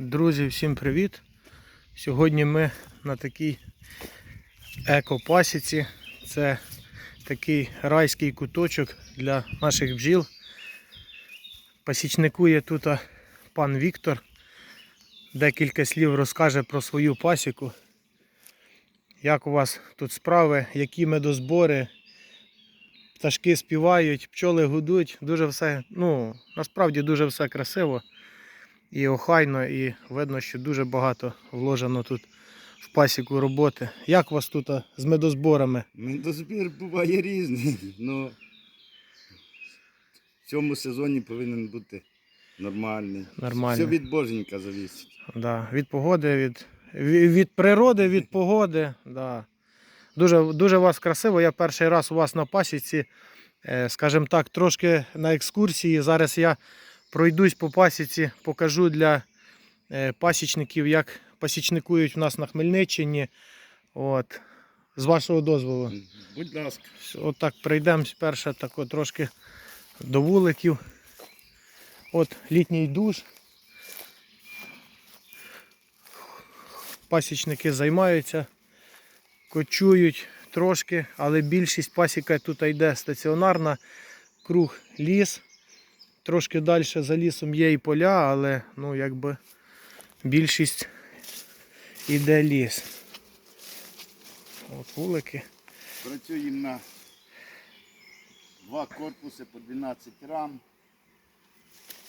Друзі, всім привіт! Сьогодні ми на такій екопасіці. Це такий райський куточок для наших бджіл. Пасічникує тут пан Віктор. Декілька слів розкаже про свою пасіку. Як у вас тут справи, які медозбори, пташки співають, пчоли гудуть, дуже все, ну, насправді дуже все красиво і охайно, і видно, що дуже багато вложено тут в пасіку роботи. Як у вас тут з медозборами? Медозбір буває різний, але в цьому сезоні повинен бути нормальний. Нормально. Все від боженька завісить. Да, від погоди, від, від природи, від погоди. Да. Дуже, дуже у вас красиво. Я перший раз у вас на пасіці, е, скажімо так, трошки на екскурсії. Зараз я пройдусь по пасіці, покажу для е, пасічників, як пасічникують у нас на Хмельниччині. От. З вашого дозволу. Будь ласка. От так прийдемо спершу так от трошки до вуликів. От літній душ. Пасічники займаються, кочують трошки, але більшість пасіка тут йде стаціонарна, круг ліс. Трошки далі за лісом є і поля, але ну, якби більшість іде ліс. От вулики. Працюємо на два корпуси по 12 рам.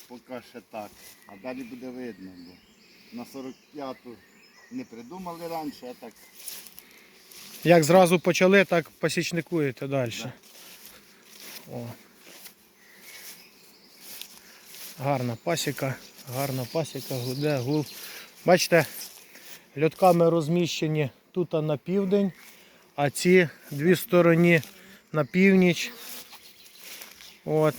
Поки ще так. А далі буде видно. Бо на 45-ту не придумали раніше, а так Як зразу почали, так посічникуєте далі. Да. О. Гарна пасіка, гарна пасіка, гуде, гул. Бачите, льотками розміщені тут на південь, а ці дві сторони на північ. От.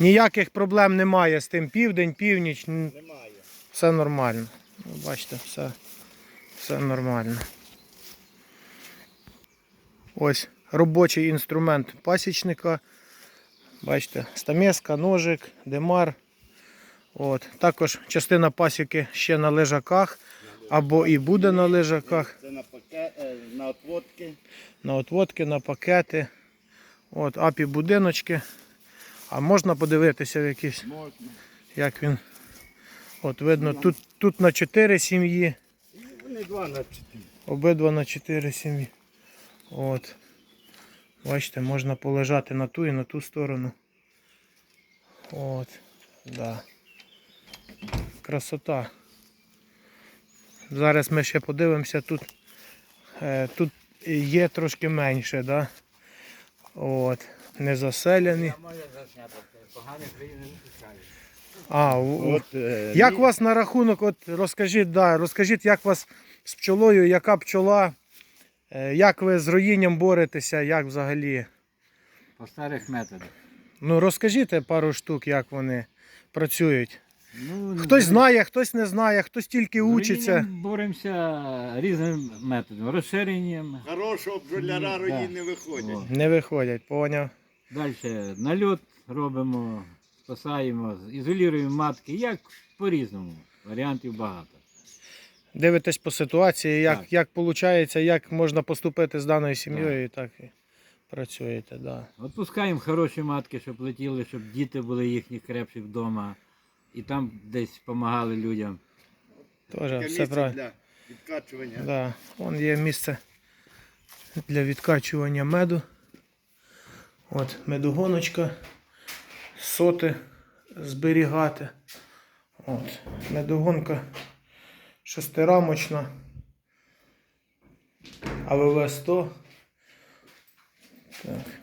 Ніяких проблем немає з тим південь, північ. немає. все нормально. Ну, Бачите, все, все нормально. Ось робочий інструмент пасічника. Бачите, стамеска, ножик, демар. От. Також частина пасіки ще на лежаках або і буде на лежаках, Це на пакет, е, на отводки. на отводки, на пакети. От, апі будиночки. А можна подивитися в якісь, Можна. як він. От видно, тут, тут на 4 сім'ї. Вони два на 4. Обидва на 4 сім'ї. От. Бачите, можна полежати на ту і на ту сторону. От. Да. Красота. Зараз ми ще подивимося тут. Е, тут є трошки менше, да? От. Не заселені. А, От, е, як у вас на рахунок, от розкажіть, да, розкажіть, як у вас з пчолою, яка пчола, е, як ви з роїнням боретеся, як взагалі? По старих методах. Ну розкажіть пару штук, як вони працюють. Ну, Хтось знає, хтось не знає, хтось тільки учиться. Ми Боремося різним методом. Розширенням. Хорошого бджоляра Да. рої не виходять. О. Не виходять, поняв. Далі нальот робимо, спасаємо, ізолюємо матки. Як по-різному. Варіантів багато. Дивитесь по ситуації, як, Так. як виходить, як можна поступити з даною сім'єю, і так і працюєте. Да. Отпускаємо хороші матки, щоб летіли, щоб діти були їхні крепші вдома. І там десь допомагали людям. Теж Таке все місце правильно. для відкачування. Да, вон є місце для відкачування меду. От медогоночка, соти зберігати. От, медогонка шестирамочна. АВВ 100. Так.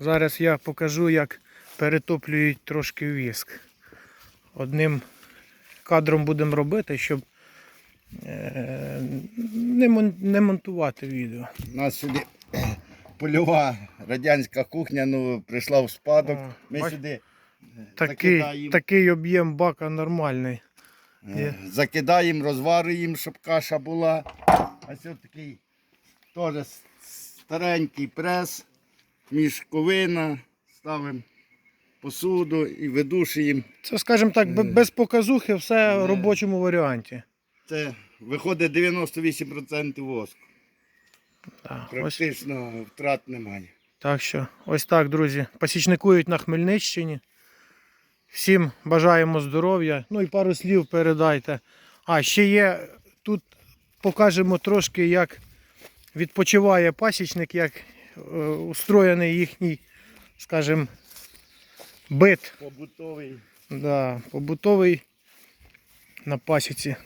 Зараз я покажу, як перетоплюють трошки віск. Одним кадром будемо робити, щоб е, не, монтувати відео. У нас сюди польова радянська кухня ну, прийшла в спадок. Ми бач- сюди Такий, закидаємо, такий об'єм бака нормальний. е, є. закидаємо, розварюємо, щоб каша була. А це такий теж старенький прес, мішковина. Ставимо посуду і видушуємо. Це, скажімо так, Е. без показухи, все в робочому варіанті. Це виходить 98% воску. Ось, Практично втрат немає. так що, ось так, друзі. Пасічникують на Хмельниччині. Всім бажаємо здоров'я. Ну і пару слів передайте. А, ще є, тут покажемо трошки, як відпочиває пасічник, як е, устроєний їхній, скажімо, бит. Побутовий. Да, побутовий на пасіці.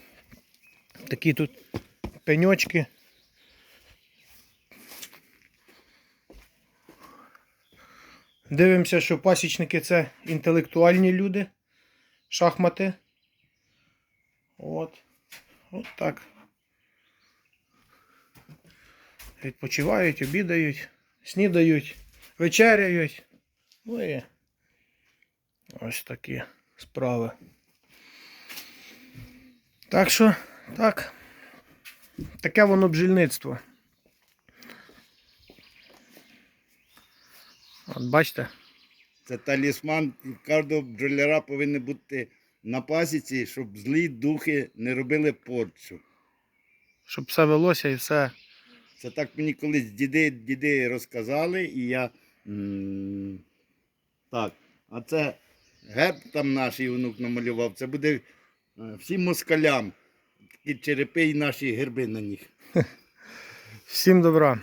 Такі тут пеньочки. Дивимося, що пасічники це інтелектуальні люди. Шахмати. От. От так. Відпочивають, обідають, снідають, вечеряють. Ну і Ось такі справи. Так що, так. Таке воно бджільництво. От бачите, Це талісман. І кожного бджоляра повинні бути на пасіці, щоб злі духи не робили порчу. щоб все велося і все. Це так мені колись діди, діди розказали, і я. м, Так, а це герб там наш внук намалював. Це буде е, всім москалям. Такі черепи і наші герби на них. Всім добра.